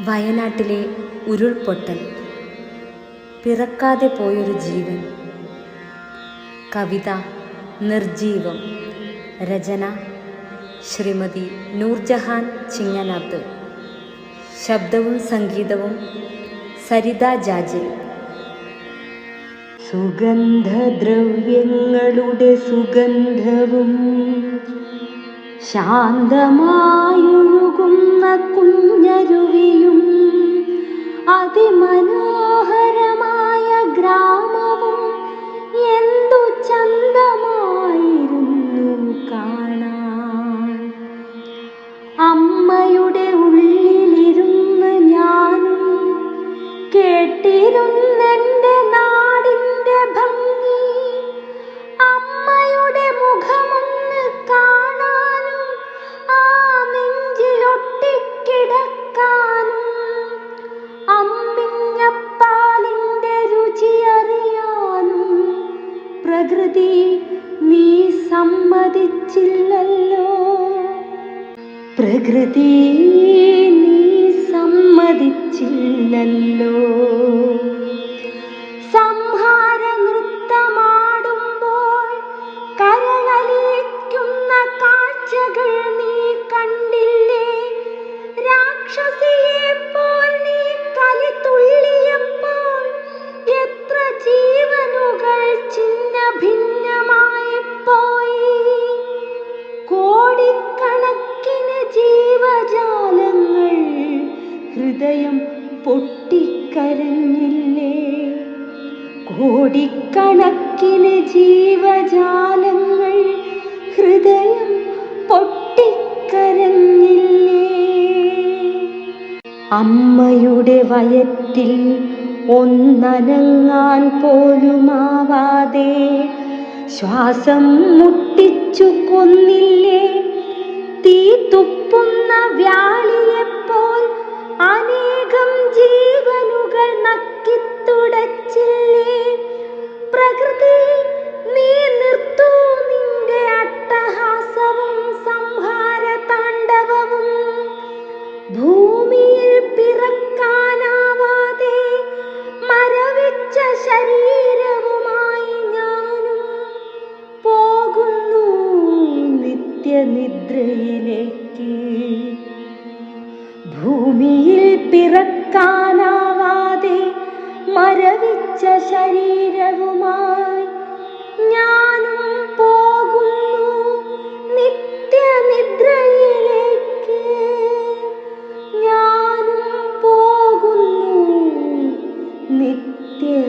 വയനാട്ടിലെ ഉരുൾപൊട്ടൽ. പിറക്കാതെ പോയൊരു ജീവൻ. കവിത നിർജീവം രചന ശ്രീമതി നൂർജഹാൻ ചിങ്ങനാത്ത്. ശബ്ദവും സംഗീതവും സരിത ജാജിൽ സുഗന്ധദ്രവ്യങ്ങളുടെ സുഗന്ധവും ശാന്തമായൊഴുകുന്ന കേട്ടിരുന്നെന്റെ നാടിന്റെ ഭംഗി. അമ്മയുടെ മുഖമൊന്ന് കാണാനും ആ നെഞ്ചിലൊട്ടിക്കിടക്കാനും അമ്മിഞ്ഞപ്പാലിന്റെ രുചിയറിയാനും പ്രകൃതി നീ സമ്മതിച്ചില്ലല്ലോ. പ്രകൃതി നീ സമ്മതിച്ചില്ലല്ലോ. പൊട്ടിക്കരഞ്ഞില്ലേ? കോടിക്കണക്കിന് ജീവജാലങ്ങൾ ഹൃദയം പൊട്ടിക്കരഞ്ഞില്ലേ? അമ്മയുടെ വയറ്റിൽ ഒന്നനങ്ങാൻ പോലുമാവാതെ ശ്വാസം മുട്ടിച്ചു കൊന്നില്ലേ? തീ തുപ്പുന്ന വ്യാളിയെപ്പോൾ നക്കിത്തുടച്ചില്ലേ പ്രകൃതി നീ അട്ടഹാസവും സംഹാര താണ്ഡവവും ഭൂമിയിൽ മരവിച്ച ശരീരവുമായി ഭൂമിയിൽ പിറക്കാനാവാതെ മരവിച്ച ശരീരവുമായി ഞാനും പോകുന്നു നിത്യനിദ്രയിലേക്ക്. ഞാനും പോകുന്നു നിത്യനിദ്രയിലേക്ക്.